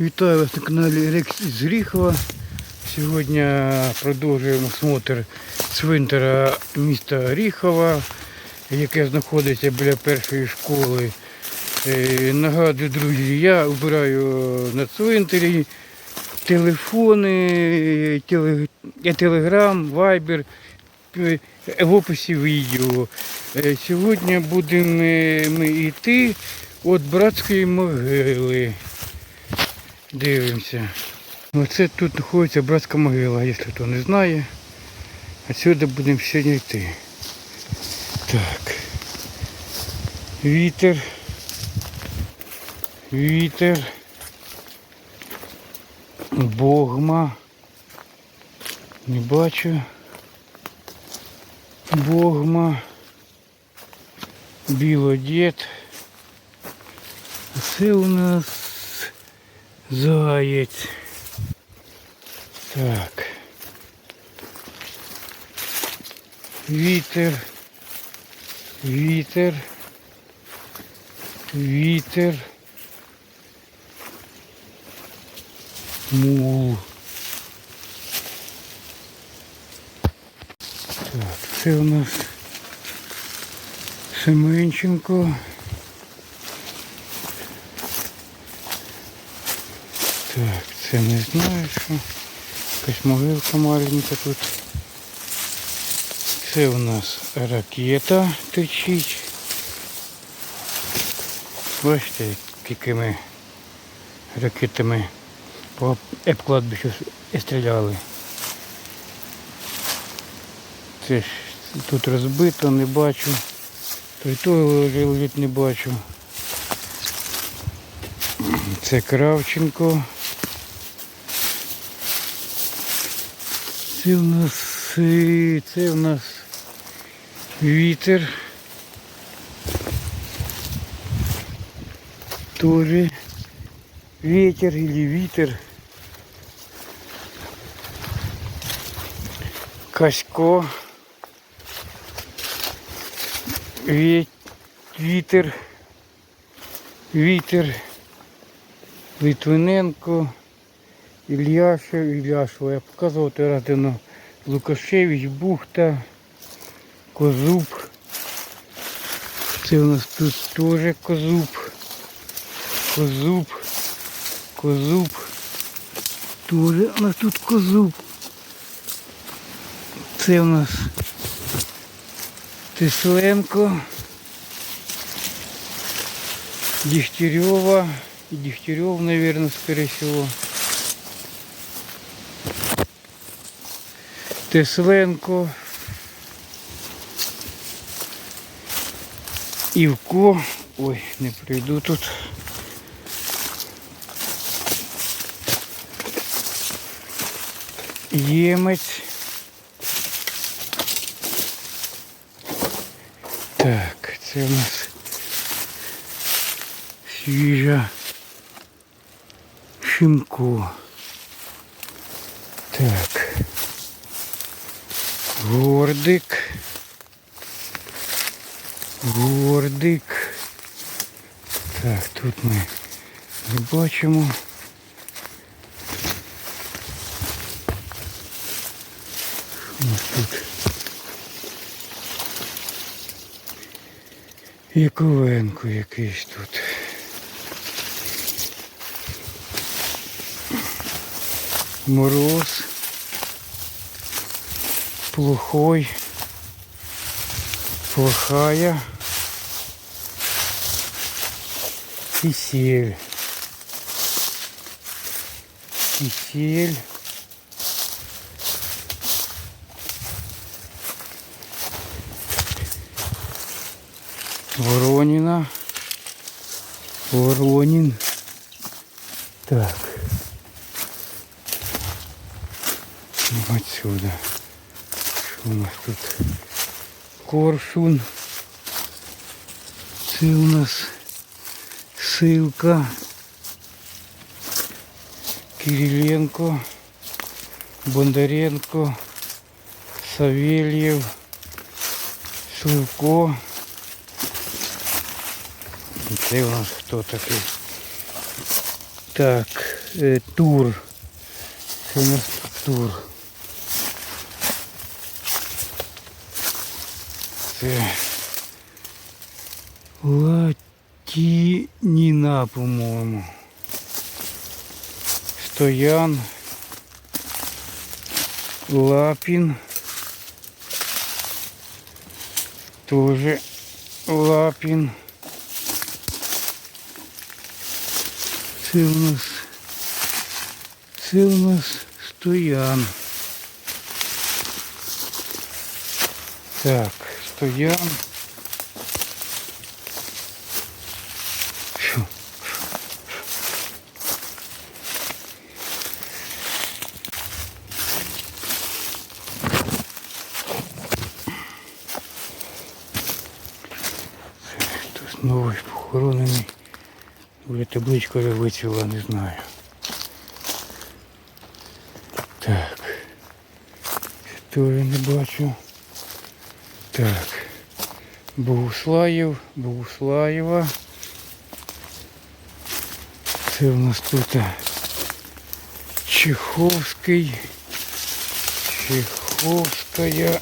Вітаю вас на каналі Рекс із Гріхова. Сьогодні продовжуємо смотр цвинтара міста Гріхова, яке знаходиться біля першої школи. Е, Нагадую, друзі, я вбираю на цвинтарі телефони, телеграм, вайбер е, в описі відео. Е, Сьогодні будемо ми йти від братської могили. Дивимося. Оце тут знаходиться братська могила, якщо хто не знає. Отсюди будемо сьогодні йти. Так. Вітер. Вітер. Богма. Не бачу. Богма. Білодід. Це у нас Заєць. Так. Вітер. Вітер. Вітер. Мул. Так, це у нас Семенченко. Так, це не знаю, що. Якась могилка маленька тут. Це у нас ракета течить. Бачите, якими ракетами по еп-кладбищу стріляли. Це ж тут розбито, не бачу. Той лежить, не бачу. Це Кравченко. Це в нас е, це в нас вітер. Тоже ветер или вітер. Касько. Вітер. Вітер. Литвиненко. Ільяшев, Ільяшева. Я показував той раз давно. Лукашевич, Бухта, Козуб. Це у нас тут теж Козуб. Козуб. Козуб. Тоже у нас тут Козуб. Це у нас Тисленко. Дегтярева. И Дегтярев, наверное, скорее Тесленко. Івко. Ой, не прийду тут. Ємець. Так, це у нас свіжа Шимко. Так. Гордик. Гордик. Так, тут ми не бачимо. Нас тут? Яковенко якийсь тут. Мороз. Плохой. Плохая. Кисель. Кисель. Воронина. Воронин. Так. Отсюда. У нас тут? Коршун. Це у нас Силка. Кириленко. Бондаренко. Савельев. Сливко. Це у нас хто такий? Так. е, тур. Це у нас тур. Це Латініна, по-моєму. Стоян. Лапін. Тоже Лапін. Це у нас це у нас стоян. Так, стоян. Це хтось новий похоронений. Вже табличка вже вицвіла, не знаю. Так. Теж не бачу. Так. Богуслаєв, Богуслаєва. Це у нас тут Чеховський. Чеховська.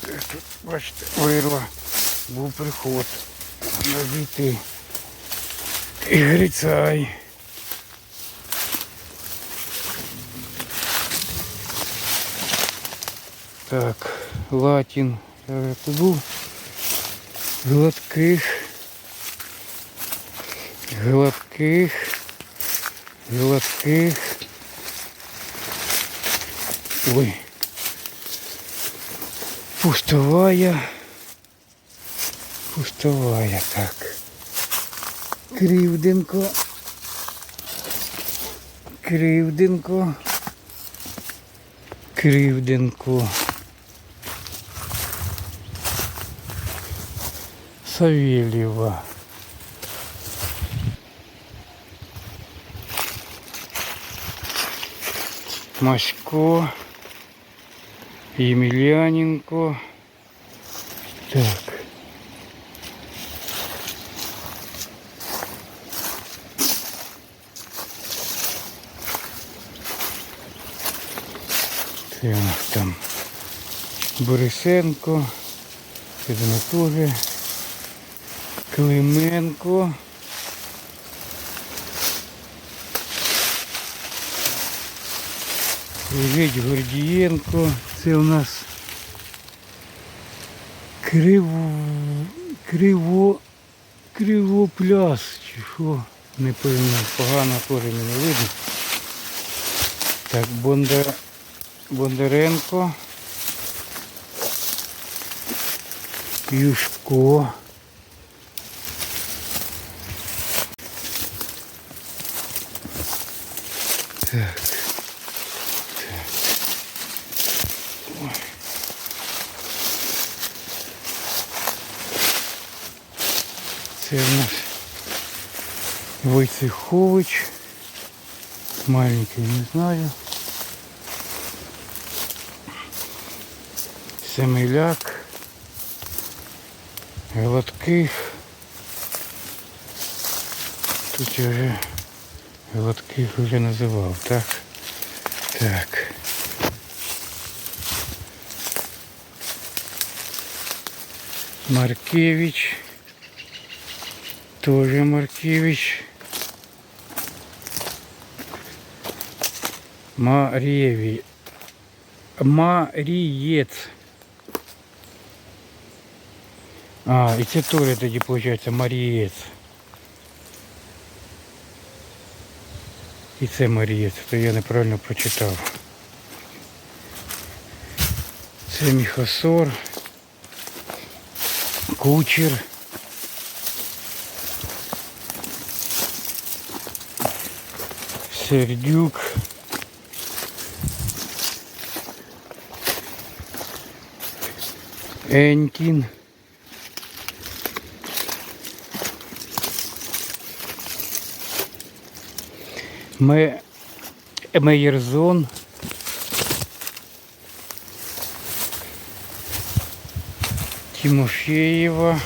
Тут, бачите, вирва. Був приход. Навіти. І грицай. Так, латін. Був. Гладких. Гладких. Гладких. Ой. Пустовая. Пустовая, так. Кривденко. Кривденко. Кривденко. Савельєва. Масько. Емельяненко. Так. Це у нас там Борисенко, це Клименко. Лежить Гордієнко. Це у нас криво, криво, кривопляс, чи що, не пойму, погано теж мене видно. Так, Бондар, Бондаренко. Юшко. Так. Так. Ой. Це у нас Войцехович. Маленький не знаю. Семеляк. Гладких. Тут я вже гладких вже називав, так? Так. Маркевич. Тоже Маркевич. Марьеви. Марієць. А, і це теж тоді виходить Марієць. І це Марієць, то я неправильно прочитав. Це Міхасор. Кучер. Сердюк. Енькін. Ме... Мейерзон. Тимофеєва.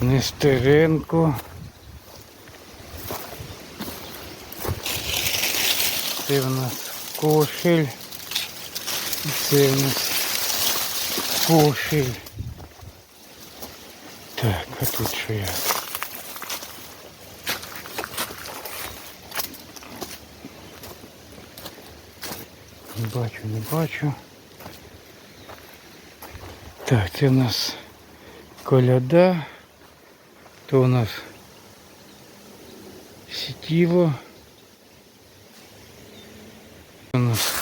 Нестеренко. Це в нас кошель. Це в нас кошель. Так, а тут що я? Не бачу, не бачу. Так, це у нас коляда. То у нас сітіло. У нас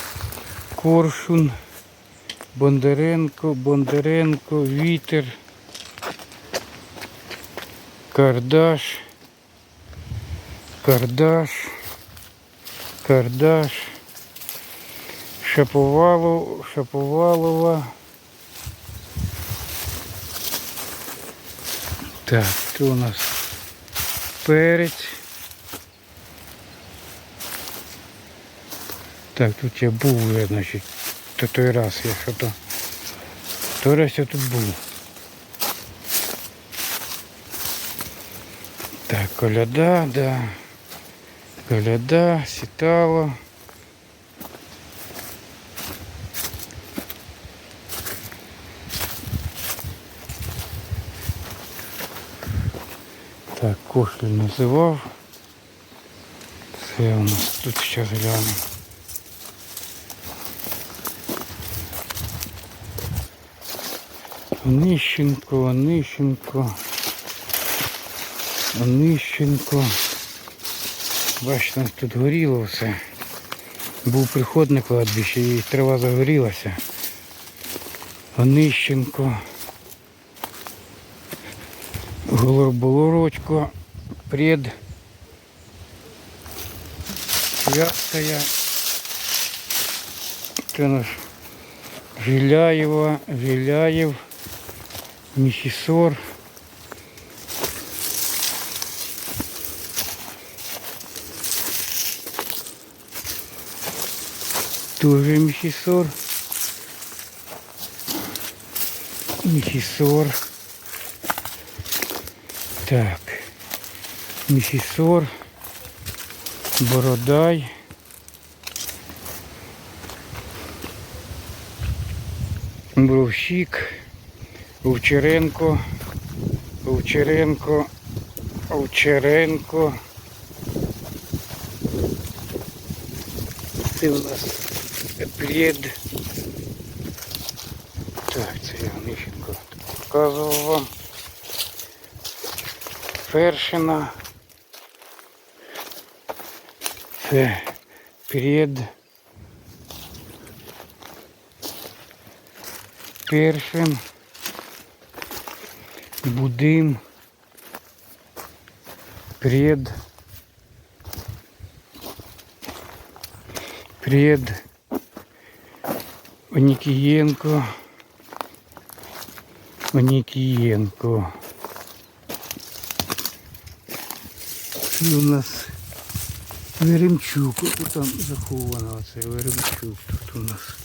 коршун, Бондаренко, Бондаренко, вітер, кардаш, кардаш, кардаш, Шаповалов, Шаповалова. Так, тут у нас перець. Так, тут я був, значить, то той раз я що то. Той раз я тут був. Так, коляда, да. Коляда, сітало. Так, кошлю називав. Це у нас тут зараз глянемо. Онищенко, Онищенко, Онищенко. Бачите, тут горіло все. Був приход на кладбище і трава загорілася. Онищенко. Голорболорочко, пред. Святская. Це наш Жиляєва, Жиляєв, Місісор. Тоже Місісор. Місісор. Так. Місісор. Бородай. Бровщик, Овчаренко, Овчаренко, Овчаренко. Це у нас плід. Так, це я Онищенко показував вам. Першина. Це плід. Першин, Будим, Пред, Пред, Онікієнко, Онікієнко. У нас Веремчук, там заховано оце Веремчук тут у нас.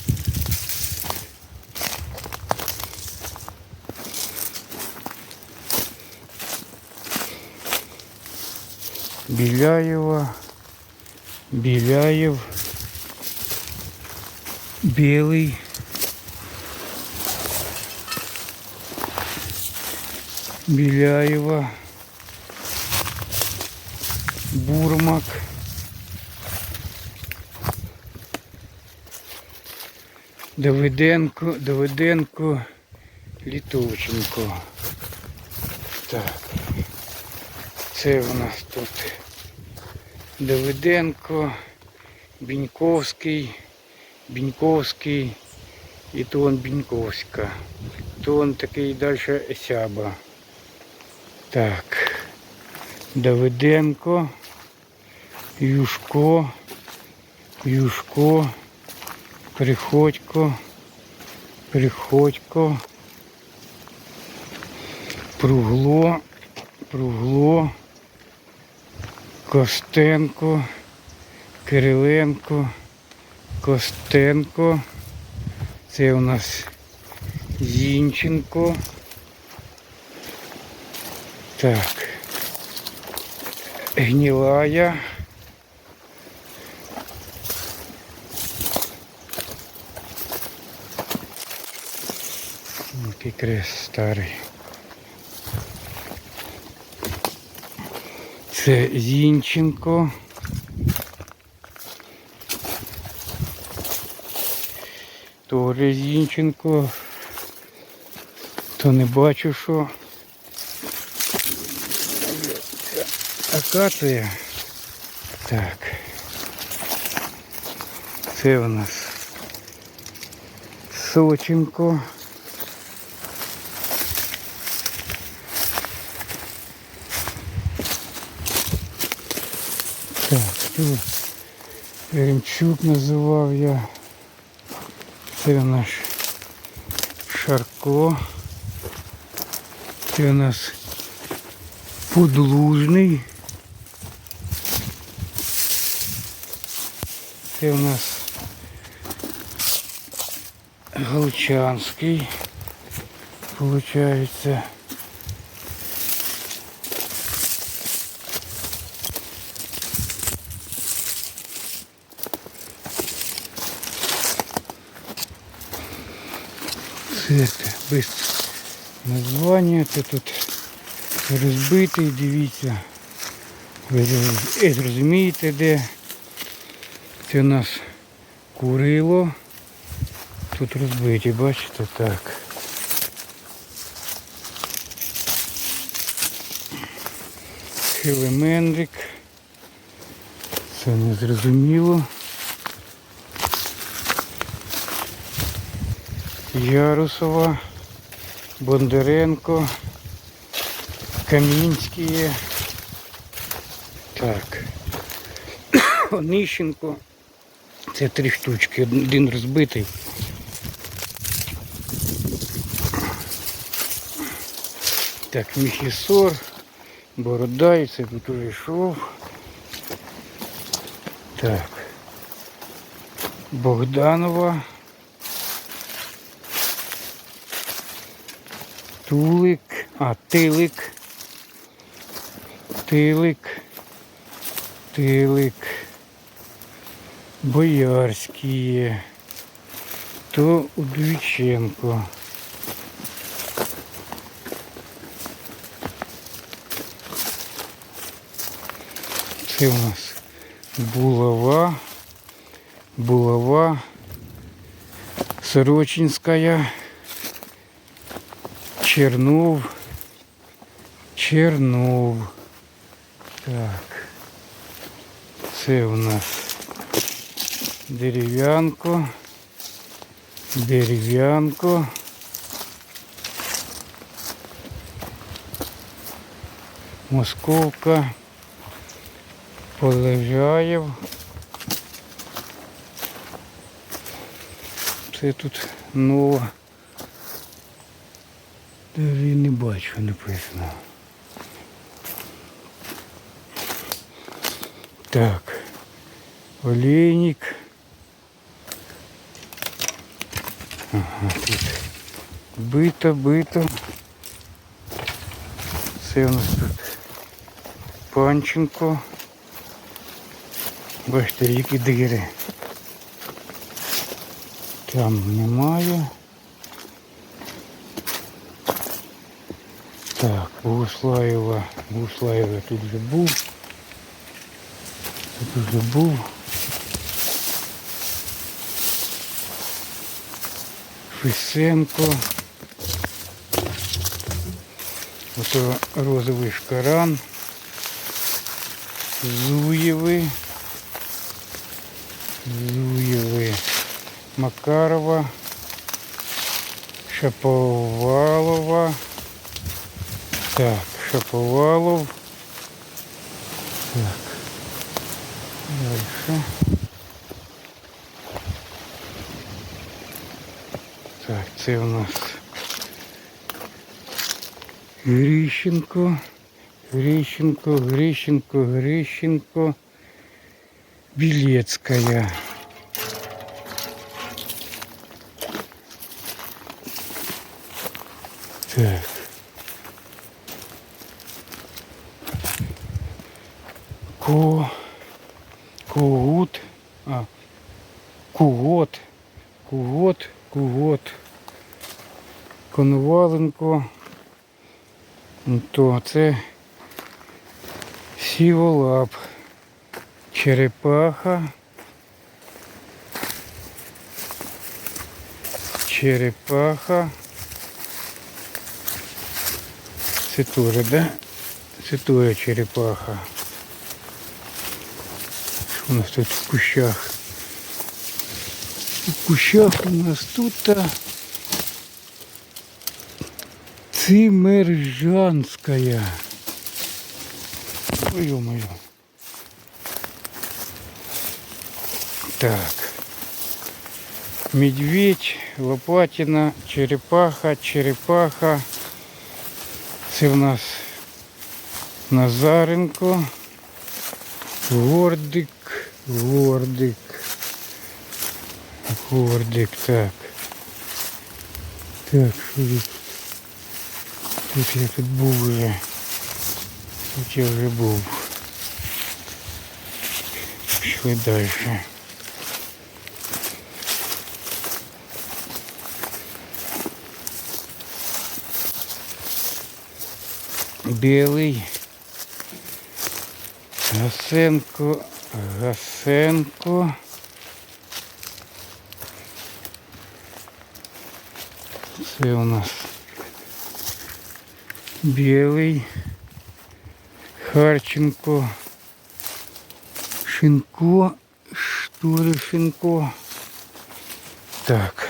Біляєва, Біляєв, Білий, Біляєва, Бурмак, Давиденко, Давиденко, Літовченко. Так. Це у нас тут Давиденко, Біньковський, Біньковський і то он Біньковська. То такий далі Сяба. Так. Давиденко, Юшко, Юшко, Приходько, Приходько, Пругло, Пругло. Костенко, Кириленко, Костенко. Це у нас Зінченко. Так. Гнилая. Який крест старий. Це Зінченко. Тоже Зінченко. То не бачу, що. Акація. Так. Це у нас Соченко. Тут Ремчук називав я. Це наш Шарко. Це у нас Подлужний. Це у нас Галчанський. Получається. Це без названня. Це тут розбитий, дивіться. Ви е, зрозумієте де. Це у нас курило. Тут розбиті, бачите, так. Хилемендрик. Це не Ярусова, Бондаренко, Камінські. Так. Онищенко. Це три штучки, один розбитий. Так, Міхісор, Бородай, це тут уже йшов. Так. Богданова. Тулик, а тилик. Тилик. Тилик. Боярські. То Удвіченко. Це у нас булава. Булава. Сорочинська. Чернов. Чернов. Так. Це у нас дерев'янко. Дерев'янко. Московка. Полежаєв. Це тут нова. Даже не бачу написано. Так. Олейник. Ага, тут бито, бито. Це у нас тут Панченко. Бачите, які дири. Там немає. Так, Богуслаєва, Богуслаєва тут вже був. Тут вже був. Фисенко. Ото розовий шкаран. Зуєви. Зуєви. Макарова. Шаповалова. Так, Шаповалов. Так. Дальше. Так, це у нас Грищенко. Грищенко, Грищенко, Грищенко. Білецькая. Так. Ко... Кугут. А. Кугот. Кугот. Кугот. Коноваленко. То це сіволап. Черепаха. Черепаха. Це теж, да? Це теж черепаха. У нас тут в кущах? В кущах у нас тут Цимержанская. Ой, ё-моё. Так. Медведь, Лопатина, черепаха, черепаха. Це в нас Назаренко. Гордик, гордик. Гордик, так. Так, що тут? Тут я тут був вже. Тут я вже був. Пішли далі. Білий. Гасенко, Гасенко. Це у нас білий, Харченко, Шинко, Штури Шинко. Так.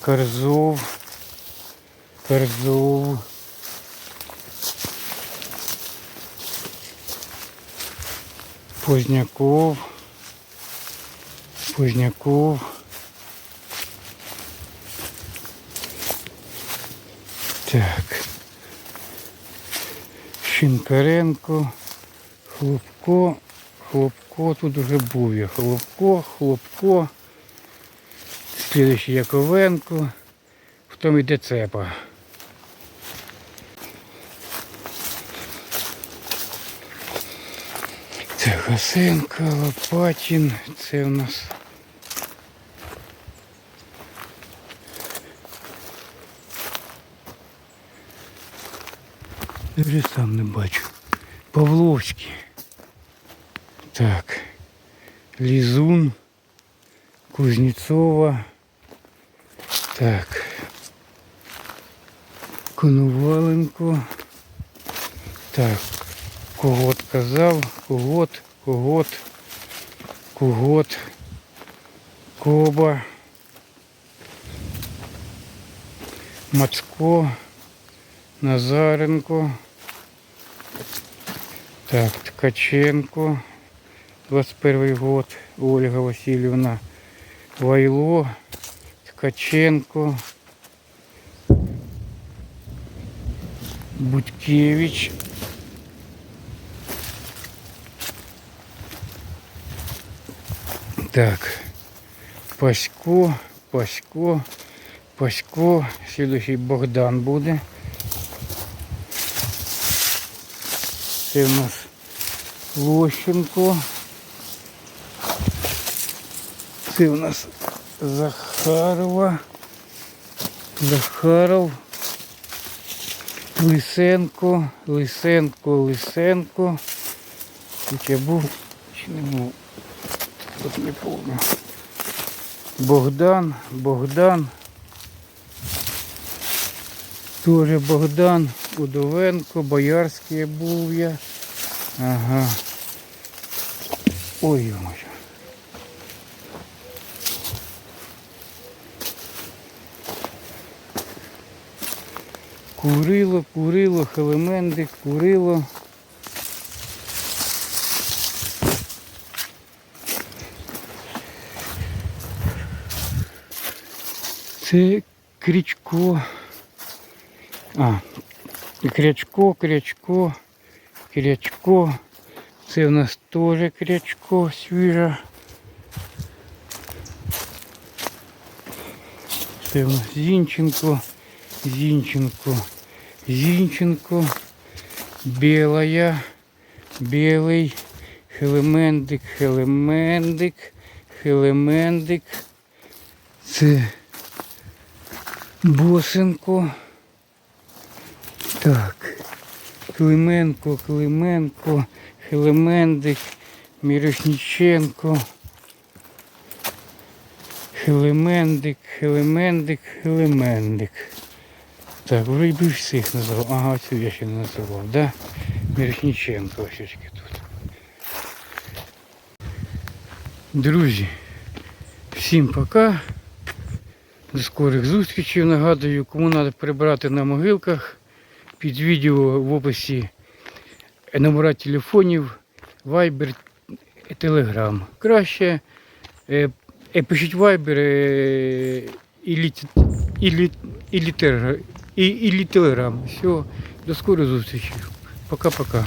Корзов, Корзов. Поздняков, Поздняков. Так. Шинкаренко, Хлопко, Хлопко, тут уже був я. Хлопко, Хлопко. Слідуючий Яковенко. Потім йде цепа. Це Лопатін, це у нас. Я сам не бачу. Павловський. Так. Лізун. Кузнєцова. Так. Коноваленко. Так. Когот казав, когот, когот, когот, коба, Мацко, Назаренко, так, Ткаченко, 21 год, Ольга Васильевна, Вайло, Ткаченко, Будькевич, Так. Пасько, Пасько, Пасько. Слідуючий Богдан буде. Це у нас Лощенко. Це у нас Захарова. Захаров. Лисенко, Лисенко, Лисенко. Тут я був чи не був? Тут не помню. Богдан, Богдан. Тоже Богдан, Удовенко, Боярський був я. Ага. Ой, ой. Курило, курило, хелемендик, курило. Це крічко. А, крячко, крячко, крячко. Це в нас теж крячко свіжа. Це в нас Зінченко, Зінченко, Зінченко, Білая, білий, Хелемендик, Хелемендик, Хелемендик. Це Босенко. Так. Клименко, Клименко, Хелемендик, Мірошніченко. Хелемендик, Хелемендик, Хелемендик. Так, вроді би всіх назвав. Ага, цю я ще не називав, да? Мірошніченко ось тут. Друзі, всім пока. До скорих зустрічей. Нагадую, кому треба прибирати на могилках. Під відео в описі номера телефонів, Viber, Telegram. Краще е, е, пишіть Viber е, і, і, і, і, і, і Telegram. Все, до скорої зустрічі. Пока-пока.